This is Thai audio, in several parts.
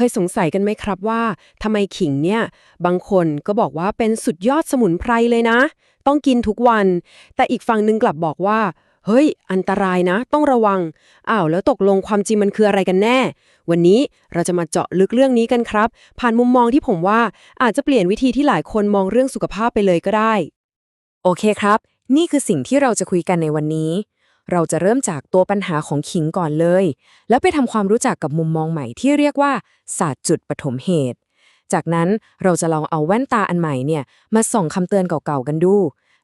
เคยสงสัยกันไหมครับว่าทำไมขิงเนี่ย บางคนก็บอกว่าเป็นสุดยอดสมุนไพรเลยนะ ต้องกินทุกวัน แต่อีกฝั่งหนึงกลับบอกว่า เฮ้ย อันตรายนะ ต้องระวังอ้าวแล้วตกลงความจริงมันคืออะไรกันแน่ วันนี้เราจะมาเจาะลึกเรื่องนี้กันครับ ผ่านมุมมองที่ผมว่าอาจจะเปลี่ยนวิธีที่หลายคนมองเรื่องสุขภาพไปเลยก็ได้ โอเคครับ นี่คือสิ่งที่เราจะคุยกันในวันนี้ เราจะเริ่มจากตัวปัญหาของขิงก่อนเลย แล้วไปทำความรู้จักกับมุมมองใหม่ที่เรียกว่าศาสตร์จุดปฐมเหตุ จากนั้นเราจะลองเอาแว่นตาอันใหม่เนี่ยมาส่องคำเตือนเก่าๆกันดู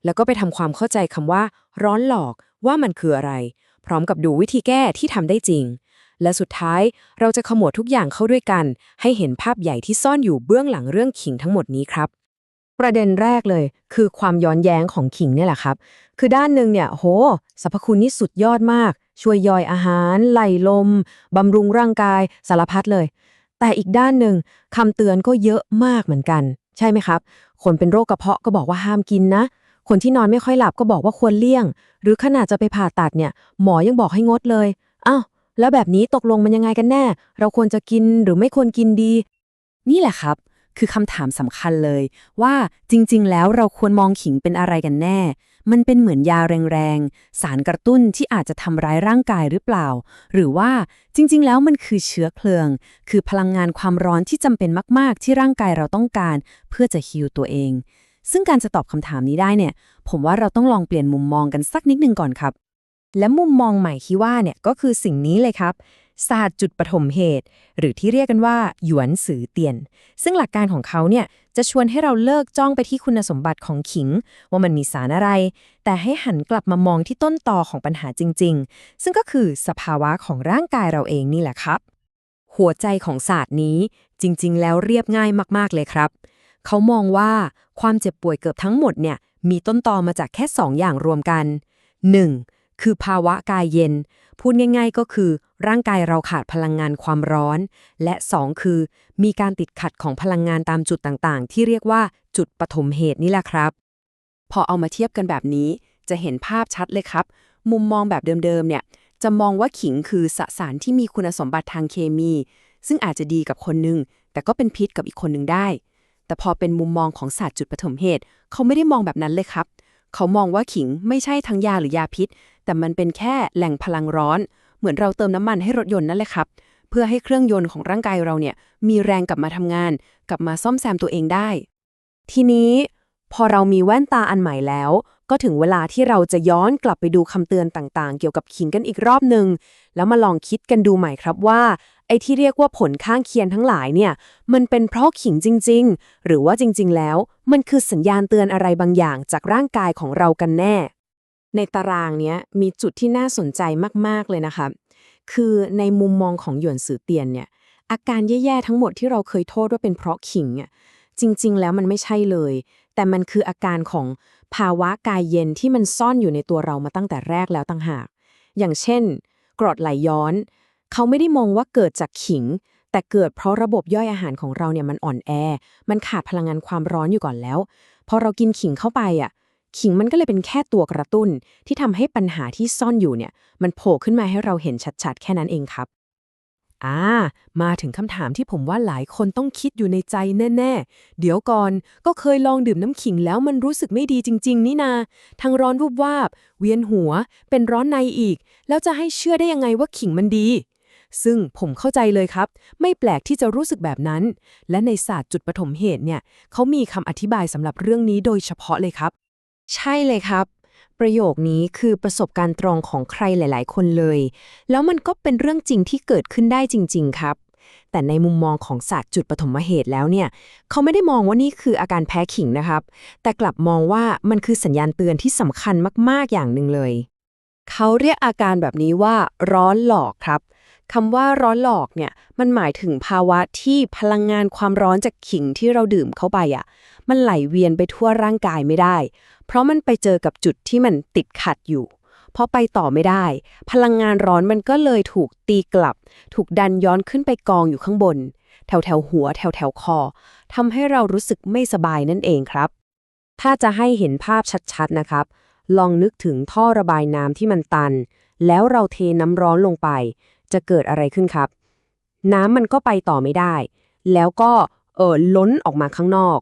แล้วก็ไปทำความเข้าใจคำว่า ร้อนหลอกว่ามันคืออะไร พร้อมกับดูวิธีแก้ที่ทำได้จริง และสุดท้ายเราจะขมวดทุกอย่างเข้าด้วยกัน ให้เห็นภาพใหญ่ที่ซ่อนอยู่เบื้องหลังเรื่องขิงทั้งหมดนี้ครับ ประเด็นแรกเลย คือความย้อนแย้งของขิงเนี่ยแหละครับ คือด้านหนึ่งเนี่ยโหสรรพคุณนี่สุดยอดมาก ช่วยย่อยอาหาร ไหลลม บำรุงร่างกาย สารพัดเลย แต่อีกด้านหนึ่งคำเตือนก็เยอะมากเหมือนกัน ใช่ไหมครับ คนเป็นโรคกระเพาะก็บอกว่าห้ามกินนะ คนที่นอนไม่ค่อยหลับก็บอกว่าควรเลี่ยง หรือขนาดจะไปผ่าตัดเนี่ย หมอยังบอกให้งดเลยอ้าวแล้วแบบนี้ตกลงมันยังไงกันแน่ เราควรจะกินหรือไม่ควรกินดี นี่แหละครับ คือคำถามสำคัญเลย ว่าจริง ๆ แล้วเราควรมองขิงเป็นอะไรกันแน่ มันเป็นเหมือนยาแรงๆ สารกระตุ้นที่อาจจะทำร้ายร่างกายหรือเปล่า หรือว่าจริง ๆ แล้วมันคือเชื้อเพลิง คือพลังงานความร้อนที่จำเป็นมาก ๆ ที่ร่างกายเราต้องการ เพื่อจะฮิวตัวเอง ซึ่งการจะตอบคำถามนี้ได้เนี่ย ผมว่าเราต้องลองเปลี่ยนมุมมองกันสักนิดนึงก่อนครับ และมุมมองใหม่ที่ว่าเนี่ยก็คือสิ่งนี้เลยครับ ศาสตร์จุดปฐมเหตุ หรือที่เรียกกันว่า หยวนสือเตียน ซึ่งหลักการของเขาเนี่ยจะชวนให้เราเลิกจ้องไปที่คุณสมบัติของขิง ว่ามันมีสารอะไร แต่ให้หันกลับมามองที่ต้นตอของปัญหาจริง ๆ ซึ่งก็คือสภาวะของร่างกายเราเองนี่แหละครับ หัวใจของศาสตร์นี้จริง ๆ แล้วเรียบง่ายมาก ๆ เลยครับ เขามองว่าความเจ็บป่วยเกือบทั้งหมดเนี่ยมีต้นตอมาจากแค่สองอย่างรวมกัน 1. คือภาวะกายเย็น พูดง่าย ๆ ก็คือ ร่างกายเราขาดพลังงานความร้อน และ 2 คือ มีการติดขัดของพลังงานตามจุดต่างๆ ที่เรียกว่าจุดปฐมเหตุนี่แหละครับ พอเอามาเทียบกันแบบนี้ จะเห็นภาพชัดเลยครับ มุมมองแบบเดิมๆเนี่ยจะมองว่าขิงคือสสารที่มีคุณสมบัติทางเคมี ซึ่งอาจจะดีกับคนหนึง แต่ก็เป็นพิษกับอีกคนหนึ่งได้ แต่พอเป็นมุมมองของศาสตร์จุดปฐมเหตุ เขาไม่ได้มองแบบนั้นเลยครับ เขามองว่าขิงไม่ใช่ทั้งยาหรือยาพิษ แต่มันเป็นแค่แหล่งพลังร้อน เหมือนเราเติมน้ำมันให้รถยนต์นั่นแหละครับ เพื่อให้เครื่องยนต์ของร่างกายเราเนี่ยมีแรงกลับมาทำงาน กลับมาซ่อมแซมตัวเองได้ ทีนี้ พอเรามีแว่นตาอันใหม่แล้ว ก็ถึงเวลาที่เราจะย้อนกลับไปดูคำเตือนต่างๆ เกี่ยวกับขิงกันอีกรอบหนึ่งแล้วมาลองคิดกันดูใหม่ครับว่า ไอ้ที่เรียกว่าผลข้างเคียงทั้งหลายเนี่ย มันเป็นเพราะขิงจริง ๆ หรือว่าจริง ๆ แล้ว มันคือสัญญาณเตือนอะไรบางอย่างจากร่างกายของเรากันแน่ ในตารางเนี้ยมีจุดที่น่าสนใจมาก ๆ เลยนะคะ คือในมุมมองของหยวนสือเตียนเนี่ย อาการแย่ ๆ ทั้งหมดที่เราเคยโทษว่าเป็นเพราะขิงอะจริง ๆ แล้วมันไม่ใช่เลย แต่มันคืออาการของภาวะกายเย็นที่มันซ่อนอยู่ในตัวเรามาตั้งแต่แรกแล้วต่างหาก อย่างเช่น กรดไหลย้อน เขาไม่ได้มองว่าเกิดจากขิง แต่เกิดเพราะระบบย่อยอาหารของเราเนี่ยมันอ่อนแอ มันขาดพลังงานความร้อนอยู่ก่อนแล้ว พอเรากินขิงเข้าไปอะ ขิงมันก็เลยเป็นแค่ตัวกระตุ้น ที่ทำให้ปัญหาที่ซ่อนอยู่เนี่ย มันโผล่ขึ้นมาให้เราเห็นชัดๆ แค่นั้นเองครับอ่ามาถึงคำถามที่ผมว่าหลายคนต้องคิดอยู่ในใจแน่ ๆ เดี๋ยวก่อนก็เคยลองดื่มน้ำขิงแล้วมันรู้สึกไม่ดีจริง ๆ นี่นา ทั้งร้อนวูบวาบ เวียนหัว เป็นร้อนในอีก แล้วจะให้เชื่อได้ยังไงว่าขิงมันดี ซึ่งผมเข้าใจเลยครับ ไม่แปลกที่จะรู้สึกแบบนั้น และในศาสตร์จุดปฐมเหตุเนี่ยเขามีคำอธิบายสำหรับเรื่องนี้โดยเฉพาะเลยครับ ใช่เลยครับ ประโยคนี้คือประสบการณ์ตรงของใครหลาย ๆ คนเลย แล้วมันก็เป็นเรื่องจริงที่เกิดขึ้นได้จริง ๆ ครับ แต่ในมุมมองของศาสตร์จุดปฐมเหตุแล้วเนี่ยเขาไม่ได้มองว่านี่คืออาการแพ้ขิงนะครับ แต่กลับมองว่ามันคือสัญญาณเตือนที่สำคัญมาก ๆ อย่างหนึ่งเลยเขาเรียกอาการแบบนี้ว่าร้อนหลอกครับ คำว่าร้อนหลอกเนี่ยมันหมายถึงภาวะที่พลังงานความร้อนจากขิงที่เราดื่มเข้าไปอะ มันไหลเวียนไปทั่วร่างกายไม่ได้ เพราะมันไปเจอกับจุดที่มันติดขัดอยู่พอไปต่อไม่ได้ พลังงานร้อนมันก็เลยถูกตีกลับ ถูกดันย้อนขึ้นไปกองอยู่ข้างบน แถวแถวหัว แถวแถวคอทำให้เรารู้สึกไม่สบายนั่นเองครับ ถ้าจะให้เห็นภาพชัดๆนะครับ ลองนึกถึงท่อระบายน้ำที่มันตัน แล้วเราเทน้ำร้อนลงไป จะเกิดอะไรขึ้นครับ น้ำมันก็ไปต่อไม่ได้ แล้วก็เออล้นออกมาข้างนอก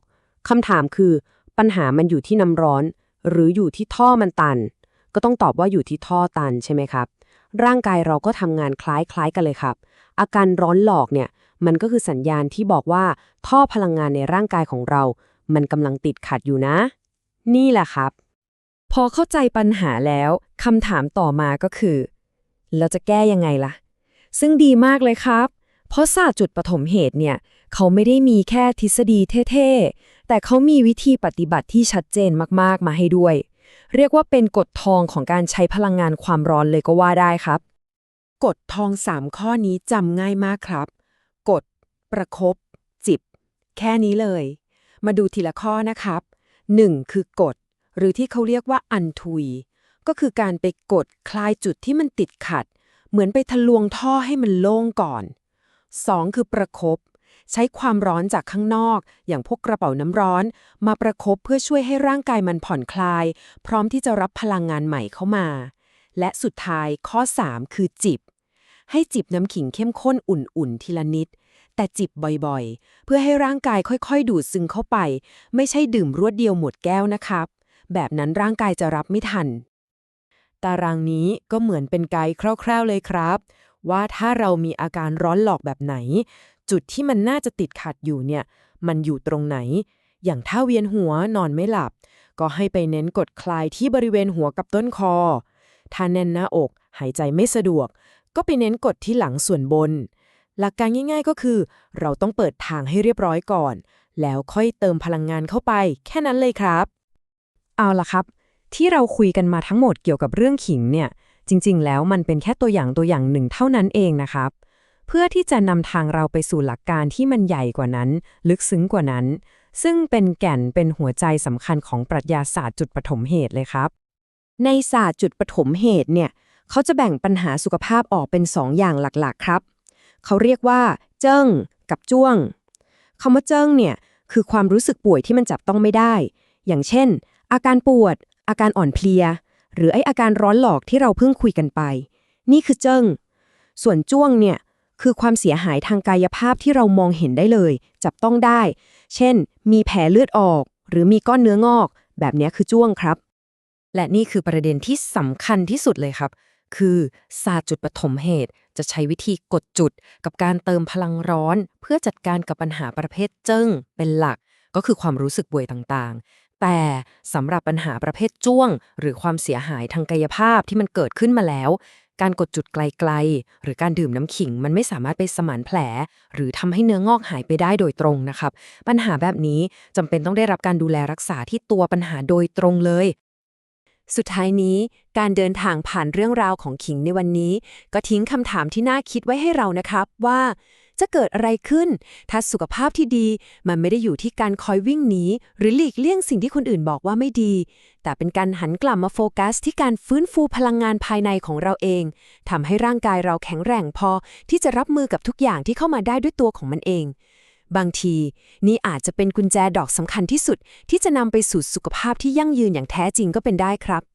คำถามคือ ปัญหามันอยู่ที่น้ำร้อน หรืออยู่ที่ท่อมันตัน ก็ต้องตอบว่าอยู่ที่ท่อตันใช่ไหมครับ ร่างกายเราก็ทำงานคล้ายๆกันเลยครับ อาการร้อนหลอกเนี่ยมันก็คือสัญญาณที่บอกว่าท่อพลังงานในร่างกายของเรา มันกำลังติดขัดอยู่นะ นี่แหละครับ พอเข้าใจปัญหาแล้วคำถามต่อมาก็คือ เราจะแก้ยังไงล่ะ ซึ่งดีมากเลยครับ เพราะศาสตร์จุดปฐมเหตุเนี่ย เขาไม่ได้มีแค่ทฤษฎีเท่ๆ แต่เขามีวิธีปฏิบัติที่ชัดเจนมากๆมาให้ด้วย เรียกว่าเป็นกฎทองของการใช้พลังงานความร้อนเลยก็ว่าได้ครับ กฎทอง3ข้อนี้จำง่ายมากครับ กฎ ประคบจิบ แค่นี้เลย มาดูทีละข้อนะครับ 1. คือกฎหรือที่เขาเรียกว่าอันทุย ก็คือการไปกดคลายจุดที่มันติดขัด เหมือนไปทะลวงท่อให้มันโล่งก่อน 2. คือประคบใช้ความร้อนจากข้างนอก อย่างพวกกระเป๋าน้ำร้อน มาประคบเพื่อช่วยให้ร่างกายมันผ่อนคลาย พร้อมที่จะรับพลังงานใหม่เข้ามา และสุดท้ายข้อ 3 คือจิบ ให้จิบน้ำขิงเข้มข้นอุ่นๆ ทีละนิด แต่จิบบ่อยๆ เพื่อให้ร่างกายค่อยๆ ดูดซึมเข้าไป ไม่ใช่ดื่มรวดเดียวหมดแก้วนะครับ แบบนั้นร่างกายจะรับไม่ทัน ตารางนี้ก็เหมือนเป็นไกด์คร่าว ๆเลยครับ ว่าถ้าเรามีอาการร้อนหลอกแบบไหน จุดที่มันน่าจะติดขัดอยู่เนี่ย มันอยู่ตรงไหน อย่างถ้าเวียนหัวนอนไม่หลับ ก็ให้ไปเน้นกดคลายที่บริเวณหัวกับต้นคอ ถ้าแน่นหน้าอก หายใจไม่สะดวก ก็ไปเน้นกดที่หลังส่วนบน หลักการง่ายๆก็คือ เราต้องเปิดทางให้เรียบร้อยก่อน แล้วค่อยเติมพลังงานเข้าไป แค่นั้นเลยครับ เอาล่ะครับ ที่เราคุยกันมาทั้งหมดเกี่ยวกับเรื่องขิงเนี่ย จริงๆ แล้วมันเป็นแค่ตัวอย่างตัวอย่างหนึ่งเท่านั้นเองนะครับ เพื่อที่จะนำทางเราไปสู่หลักการที่มันใหญ่กว่านั้น ลึกซึ้งกว่านั้น ซึ่งเป็นแก่นเป็นหัวใจสำคัญของปรัชญาศาสตร์จุดปฐมเหตุเลยครับ ในศาสตร์จุดปฐมเหตุเนี่ยเขาจะแบ่งปัญหาสุขภาพออกเป็น2ออย่างหลักๆ ครับ เขาเรียกว่า เจิ้ง กับจ้วงคำว่าเจิ้งเนี่ยคือความรู้สึกป่วยที่มันจับต้องไม่ได้ อย่างเช่น อาการปวด อาการอ่อนเพลีย หรือไออาการร้อนหลอกที่เราเพิ่งคุยกันไป นี่คือเจิ้ง ส่วนจ้วงเนี่ยคือความเสียหายทางกายภาพที่เรามองเห็นได้เลย จับต้องได้ เช่น มีแผลเลือดออก หรือมีก้อนเนื้องอก แบบนี้คือจ้วงครับ และนี่คือประเด็นที่สำคัญที่สุดเลยครับ คือศาสตร์จุดปฐมเหตุจะใช้วิธีกดจุด กับการเติมพลังร้อน เพื่อจัดการกับปัญหาประเภทเจิ้งเป็นหลัก ก็คือความรู้สึกป่วยต่างๆ แต่สำหรับปัญหาประเภทจ้วง หรือความเสียหายทางกายภาพที่มันเกิดขึ้นมาแล้ว การกดจุดไกลๆ หรือการดื่มน้ำขิง มันไม่สามารถไปสมานแผล หรือทำให้เนื้องอกหายไปได้โดยตรงนะครับ ปัญหาแบบนี้จำเป็นต้องได้รับการดูแลรักษาที่ตัวปัญหาโดยตรงเลยสุดท้ายนี้ การเดินทางผ่านเรื่องราวของขิงในวันนี้ ก็ทิ้งคำถามที่น่าคิดไว้ให้เรานะครับว่า จะเกิดอะไรขึ้น ถ้าสุขภาพที่ดี มันไม่ได้อยู่ที่การคอยวิ่งหนี หรือหลีกเลี่ยงสิ่งที่คนอื่นบอกว่าไม่ดี แต่เป็นการหันกลับมาโฟกัส ที่การฟื้นฟูพลังงานภายในของเราเองทำให้ร่างกายเราแข็งแรงพอ ที่จะรับมือกับทุกอย่างที่เข้ามาได้ด้วยตัวของมันเอง บางที นี่อาจจะเป็นกุญแจดอกสำคัญที่สุด ที่จะนำไปสู่สุขภาพที่ยั่งยืนอย่างแท้จริงก็เป็นได้ครับ